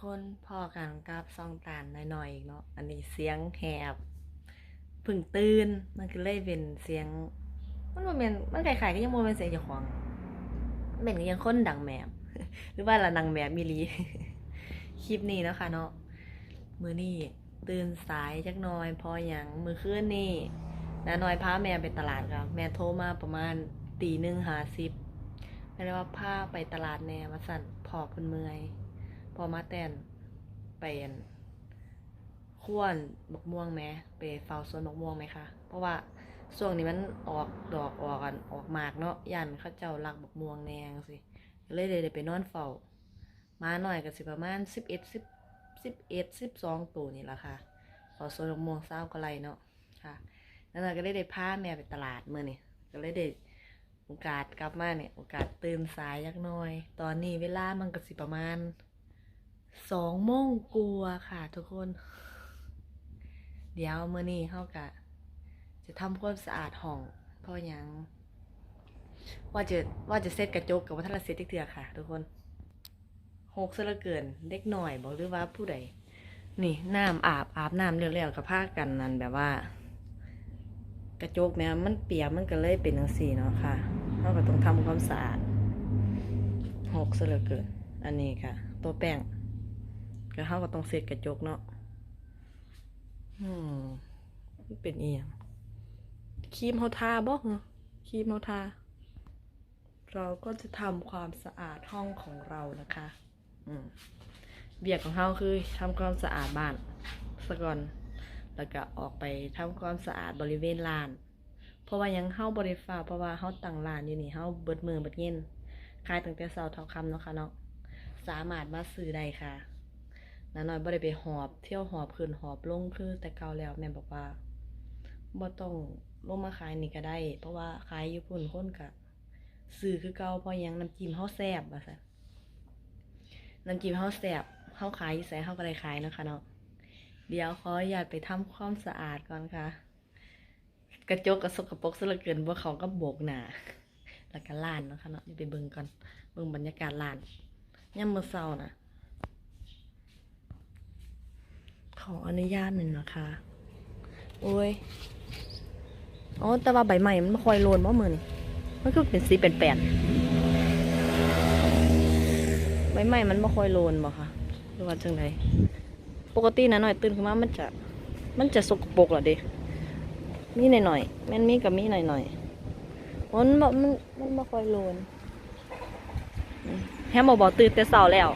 คนพอกันกับซองตานหน่อยๆอีกเนาะอันนี้เสียงแหบพึ่งตื่นมันก็เลยเป็นเสียง มันบ่แม่นมันคล้ายๆก็ยังบ่เป็นเสียงเจ้าของมันเป็นก็ยังค้นดังแมบหรือว่าละนังแมบมีลีคลิปนี้เนาะค่ะเนาะมือนี้ตื่นสายจักหน่อย พอหยังมือคืนนี้น้าน้อยพาแม่ไปตลาดครับแม่โทรมาประมาณตีหนึ่งหาสิบแม่เลยว่าพาไปตลาดแน่มาสั่นพอเพิ่นเมื่อย อมาแตนไปอันข้วนบกม่วงไหมไปเฝ้าสวนบกม่วงไหมคะ เพราะว่าช่วงนี้มันออกดอกออกกันออกหมากเนาะยันเขาเจ้ารักบกม่วงแนงสิก็เลยได้ไปนอนเฝ้า มาหน่อยก็สิประมาณสิบเอ็ดสิบสิบเอ็ดสิบสองตัวนี่แหละค่ะขอสวนบกม่วงเศร้าก็ไรเนาะค่ะแล้วเราก็เลยได้พาแม่ไปตลาดเมื่อนี่ก็เลยได้โอกาสกลับมาเนี่ยโอกาสตื่นสายยักหน่อย ตอนนี้เวลามันก็สิประมาณ สองโมงกลัวค่ะทุกคน เดี๋ยวเมื่อนี้เขากะจะทำความสะอาดห้องเพราะยัง ว่าจะว่าจะเซตกระจกกับวัฒนเซตเถื่อค่ะ ทุกคนหกซะเหลือเกินเด็กหน่อยบอกหรือว่าผู้ใดนี่น้ำอาบอาบน้ำเรียวๆกับผ้ากันนั่นแบบว่า กระจกเนี่ยมันเปียกมันก็เลยเป็นจังสี่เนาะค่ะเราก็ต้องทำความสะอาดหกซะเหลือเกิน อันนี้ค่ะ ตัวแป้ง ก็เขาก็ต้องเสร็จกระจกเนาะอืมเป็นเอียงครีมเฮาทาบ่เหรอครีมเฮาทา เราก็จะทำความสะอาดห้องของเรานะคะ อืมเบียกของเฮาคือทำความสะอาดบ้านสะก่อน แล้วก็ออกไปทำความสะอาดบริเวณลาน เพราะว่ายังเฮาบริฟ้าเพราะว่าเฮาตั้งลานอยู่นี่เฮาเบิดมือเบิดเย็นขายตั้งแต่เช้าเท่าคำเนาะค่ะเนาะสามารถมาซื้อได้ค่ะ น้าน้อยบ่ได้ไปหอบเที่ยวหอบขึ้นหอบลงคือแต่เก่าแล้วแม่บอกว่าบ่ต้องลงมาขายนี่ก็ได้ เพราะว่าขายอยู่พุ่นคนก็ซื้อคือเก่าเพราะยังน้ำจิ้มเฮาแซ่บว่าซั่นน้ำจิ้มเฮาแซ่บเฮาขายอยู่ไสเฮาก็ได้ขายนะคะเนาะเดี๋ยวขออนุญาตไปทำความสะอาดก่อนค่ะ กระจกกระสกปรกซะเหลือเกินบ่เขาก็โบกหนาแล้วก็ล้านนะคะเนาะเดี๋ยวไปเบิ่งก่อนเบิ่งบรรยากาศล้านย่ำมือเศร้านะข ออนุญาตหนึ่งนะคะ โอ้ยอ๋อแต่ว่าใบใหม่มันไม่ค่อยโลนเพราะมือนี่มันคือเป็นสีเป็นแปดใบใหม่มันไม่ค่อยโลนบ่คะหรือว่าจังไดปกตินะหน่อยตื่นขึ้นมามันจะ มันจะสกปรกเหรอเด็มีหน่อยหน่อยแม่นมีกับมีหน่อยหน่อยมันบ่มันมันไม่ค่อยโลนแฮมบอกบอกตื่นแต่เช้าแล้ว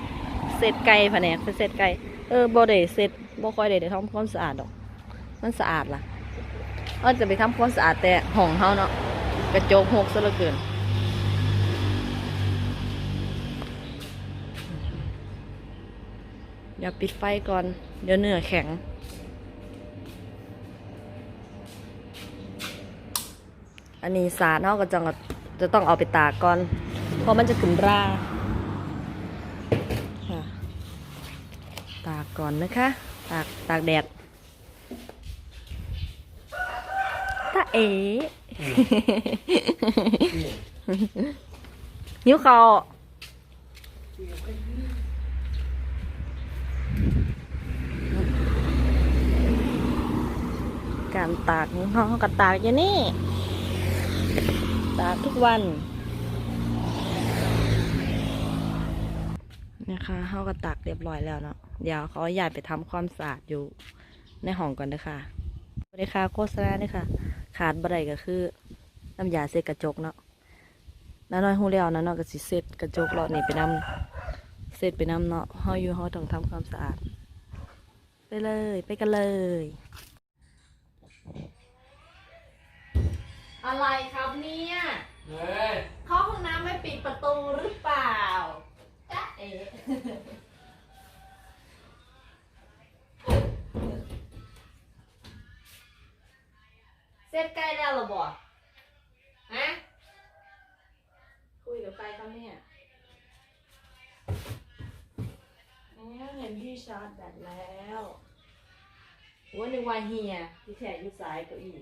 เสร็จไก่แผนกเสร็จไก่เออบ่ได้เสร็จ บ่ค่อยได้ได้ทำความสะอาดดอก มันสะอาดล่ะเราจะไปทำความสะอาดแต่ห้องเฮาเนาะกระจกหกซะเหลือเกินเดี๋ยวปิดไฟก่อน เดี๋ยวเนื้อแข็ง อันนี้สาดเนาะก็จะจะต้องเอาไปตากก่อน เพราะมันจะขึ้นราตากก่อนนะคะ ตากตากแดดตาเอ๋หิวเขาวการตากของเขาก็ตากอย่างนี้ ตากทุกวัน นะคะเขาก็ตักเรียบร้อยแล้วเนาะเดี๋ยวเขาอยากไปทำความสะอาดอยู่ในห้องก่อนนะคะบริค่าโฆษณาด้วยค่ะ ขาดบ่ได้ก็คือน้ำยาเซ็ตกระจกเนาะน้าน้อยหูแล้วนะเนาะก็สิเซ็ตกระจกเลาะนี่ไปนำเซ็ตไปนำเนาะเฮาอยู่เฮาต้องทำความสะอาด ไปเลย ไปกันเลย อะไรครับเนี่ย เฮ้ย เข้าห้องน้ำไม่ปิดประตูหรือเปล่า จ๊ะเอ๋เสร็จใกล้แล้วเหรอบอกฮะคุยกับใครครับเนี่ยแหมเห็นที่ชาร์จแบตแล้วว่านึกว่าเฮียที่แท้อยู่ซ้ายเก้าอี้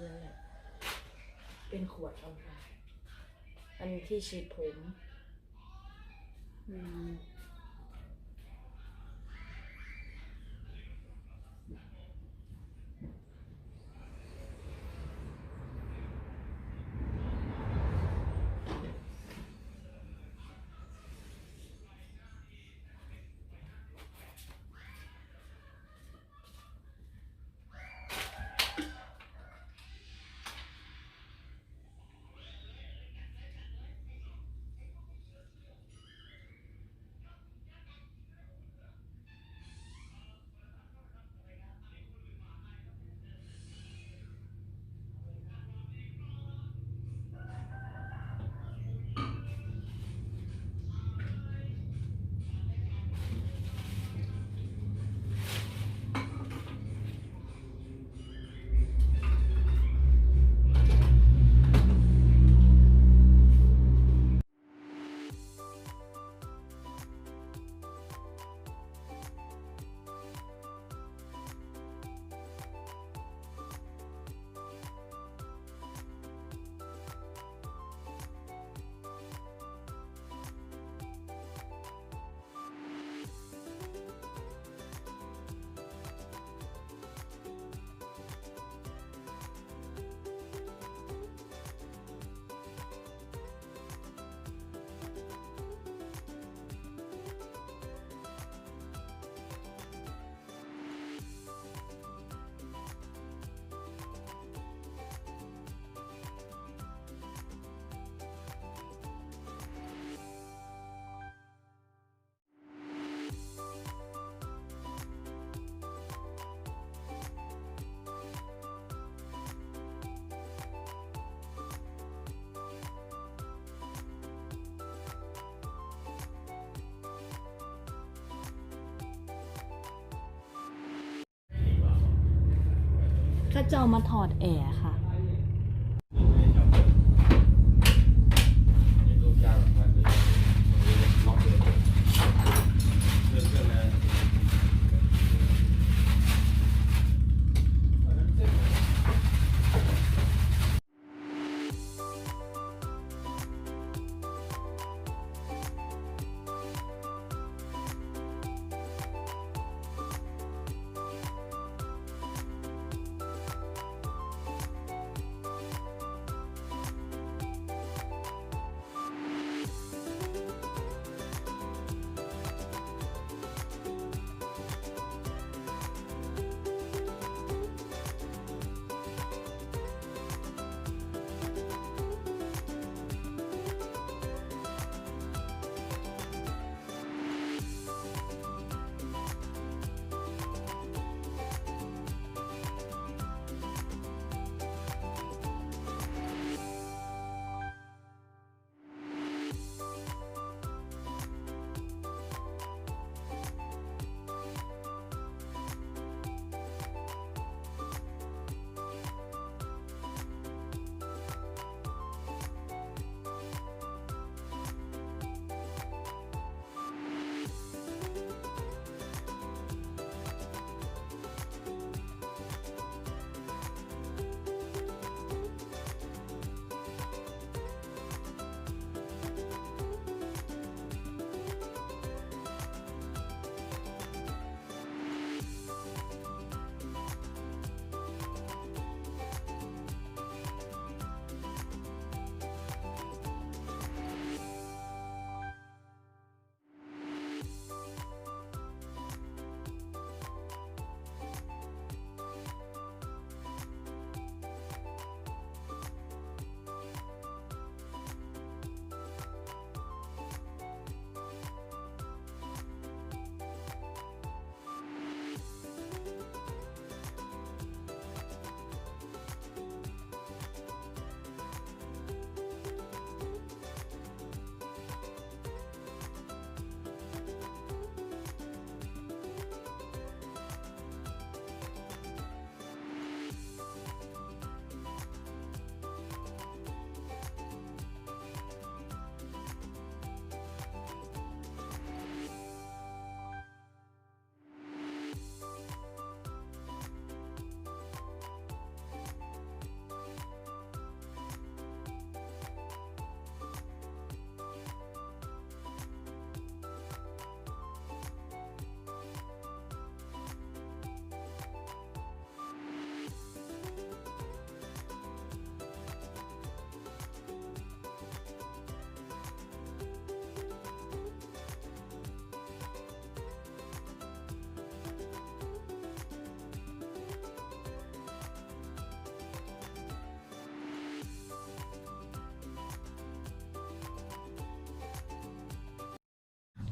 หมดอายุแล้วแหละ เป็นขวดเอาค่ะ อันที่ฉีดผม อืม ก็จะเอามาถอดแอร์ค่ะ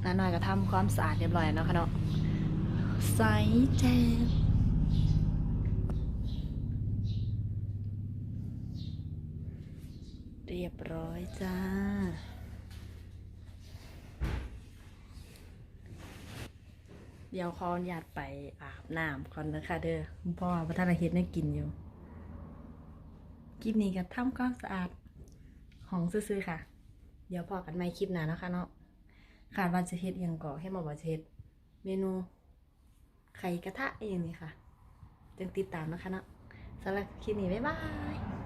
น้าน้อยก็ทำความสะอาดเรียบร้อยเนาะค่ะเนาะใสแจ่มเรียบร้อยจ้า เดี๋ยวขออนุญาตไปอาบน้ำก่อนนะคะเด้อพ่อพระท่านเฮ็ดให้กินอยู่คลิปนี้ก็ทำความสะอาด ของซื่อๆค่ะ เดี๋ยวพอกันใหม่คลิปหน้านะคะเนาะ ขาดวันจะเฮ็ดอหยังก่อให้มาบอกจะเฮ็ดเมนูไข่กระทะอย่างนี้ค่ะจึงติดตามนะคะเนาะสำหรับคลิปนี้บ๊ายบาย